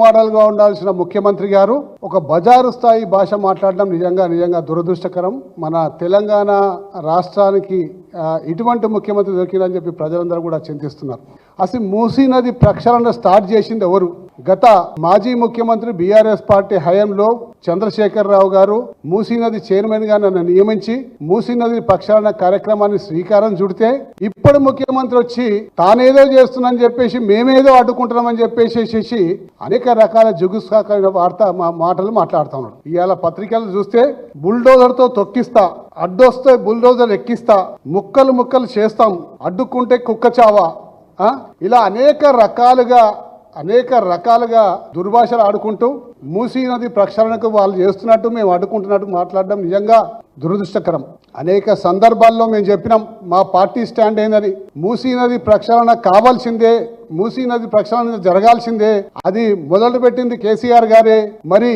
మోడల్గా ఉండాల్సిన ముఖ్యమంత్రి గారు ఒక బజారు స్థాయి భాష మాట్లాడడం నిజంగా నిజంగా దురదృష్టకరం. మన తెలంగాణ రాష్ట్రానికి ఇటువంటి ముఖ్యమంత్రి దొరికిందని చెప్పి ప్రజలందరూ కూడా చింతిస్తున్నారు. అసలు మూసీ నది ప్రక్షాళన స్టార్ట్ చేసింది ఎవరు? గత మాజీ ముఖ్యమంత్రి బీఆర్ఎస్ పార్టీ హయాంలో చంద్రశేఖర్ రావు గారు మూసీ నది చైర్మన్గా నన్ను నియమించి మూసీ నది ప్రక్షాళన కార్యక్రమాన్ని శ్రీకారం చుడితే ఇప్పుడు ముఖ్యమంత్రి వచ్చి తానేదో చేస్తున్నానని చెప్పేసి మేమేదో అడ్డుకుంటున్నామని చెప్పేసి అనేక రకాల జుగుస్కాకరమైన వార్త మా మాటలు మాట్లాడుతా ఉన్నాడు. ఇవాళ పత్రికలు చూస్తే బుల్డోజర్తో తొక్కిస్తా అడ్డొస్తే బుల్డోజర్ ఎక్కిస్తా ముక్కలు ముక్కలు చేస్తాం అడ్డుకుంటే కుక్క చావా ఇలా అనేక రకాలుగా అనేక రకాలుగా దుర్భాషలు ఆడుకుంటూ మూసీ నది ప్రక్షాళనకు వాళ్ళు చేస్తున్నట్టు మేము అడ్డుకుంటున్నట్టు మాట్లాడడం నిజంగా దురదృష్టకరం. అనేక సందర్భాల్లో మేము చెప్పినాం మా పార్టీ స్టాండ్ ఏందని. మూసీ నది ప్రక్షాళన కావాల్సిందే మూసీ నది ప్రక్షాళన జరగాల్సిందే. అది మొదలుపెట్టింది కేసీఆర్ గారే. మరి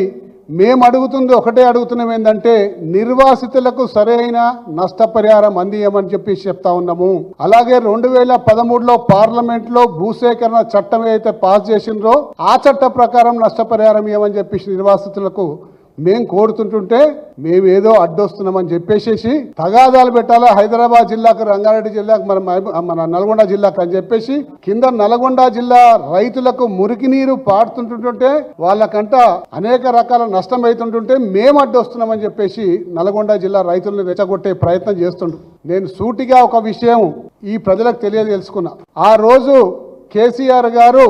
మేము అడుగుతుంది ఒకటే అడుగుతున్నాం ఏంటంటే నిర్వాసితులకు సరైన నష్టపరిహారం అందియమని చెప్పి చెప్తా ఉన్నాము. అలాగే రెండు వేల పదమూడులో పార్లమెంట్లో భూసేకరణ చట్టం ఏదైతే పాస్ చేసిండ్రో ఆ చట్ట ప్రకారం నష్టపరిహారం ఇవ్వమని చెప్పి నిర్వాసితులకు మేం కోరుతుంటుంటే మేము ఏదో అడ్డొస్తున్నామని చెప్పేసేసి తగాదాలు పెట్టాలా హైదరాబాద్ జిల్లాకు రంగారెడ్డి జిల్లాకు మన మన నల్గొండ జిల్లాకు అని చెప్పేసి కింద నల్గొండ జిల్లా రైతులకు మురికి నీరు పాడుతుంటుంటే వాళ్ళకంట అనేక రకాల నష్టం అవుతుంటుంటే మేము అడ్డొస్తున్నామని చెప్పేసి నల్గొండ జిల్లా రైతులను రెచ్చగొట్టే ప్రయత్నం చేస్తుండు నేను సూటిగా ఒక విషయం ఈ ప్రజలకు తెలియజేసుకున్నా. ఆ రోజు కేసీఆర్ గారు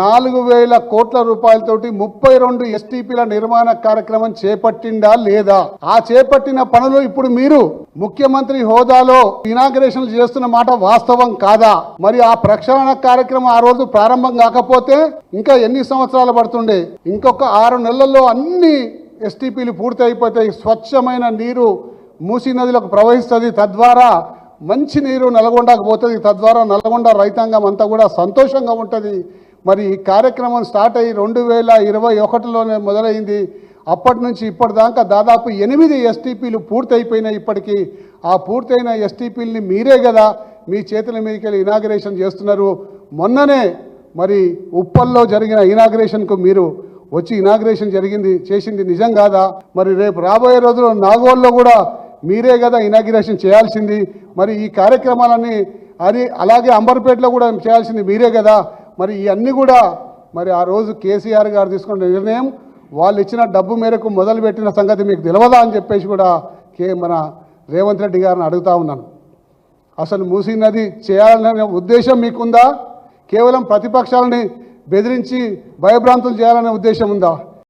నాలుగు వేల కోట్ల రూపాయలతోటి ముప్పై రెండు ఎస్టీపీల నిర్మాణ కార్యక్రమం చేపట్టిందా లేదా? ఆ చేపట్టిన పనులు ఇప్పుడు మీరు ముఖ్యమంత్రి హోదాలో ఇనాగ్రేషన్లు చేస్తున్న మాట వాస్తవం కాదా? మరి ఆ ప్రక్షాళన కార్యక్రమం ఆ రోజు ప్రారంభం కాకపోతే ఇంకా ఎన్ని సంవత్సరాలు పడుతుండే? ఇంకొక ఆరు నెలల్లో అన్ని ఎస్టీపీలు పూర్తి అయిపోతాయి స్వచ్ఛమైన నీరు మూసీ నదిలోకి ప్రవహిస్తుంది. తద్వారా మంచి నీరు నల్గొండకు పోతుంది తద్వారా నల్గొండ రైతాంగం అంతా కూడా సంతోషంగా ఉంటుంది. మరి ఈ కార్యక్రమం స్టార్ట్ అయ్యి రెండు వేల ఇరవై ఒకటిలోనే మొదలైంది. అప్పటి నుంచి ఇప్పటిదాకా దాదాపు ఎనిమిది ఎస్టీపీలు పూర్తయిపోయినాయి ఇప్పటికీ. ఆ పూర్తయిన ఎస్టీపీలని మీరే కదా మీ చేతుల మీదకి వెళ్ళి ఇనాగ్రేషన్ చేస్తున్నారు. మొన్ననే మరి ఉప్పల్లో జరిగిన ఇనాగ్రేషన్కు మీరు వచ్చి ఇనాగ్రేషన్ జరిగింది చేసింది నిజం కాదా? మరి రేపు రాబోయే రోజుల్లో నాగోల్లో కూడా మీరే కదా ఇనాగ్రేషన్ చేయాల్సింది. మరి ఈ కార్యక్రమాలన్నీ అది అలాగే అంబర్పేటలో కూడా చేయాల్సింది మీరే కదా. మరి ఇవన్నీ కూడా మరి ఆ రోజు కేసీఆర్ గారు తీసుకున్న నిర్ణయం వాళ్ళు ఇచ్చిన డబ్బు మేరకు మొదలుపెట్టిన సంగతి మీకు తెలియదా అని చెప్పేసి కూడా కే మన రేవంత్ రెడ్డి గారిని అడుగుతా ఉన్నాను. అసలు మూసీ నది చేయాలనే ఉద్దేశం మీకుందా? కేవలం ప్రతిపక్షాలని బెదిరించి భయభ్రాంతులు చేయాలనే ఉద్దేశం ఉందా?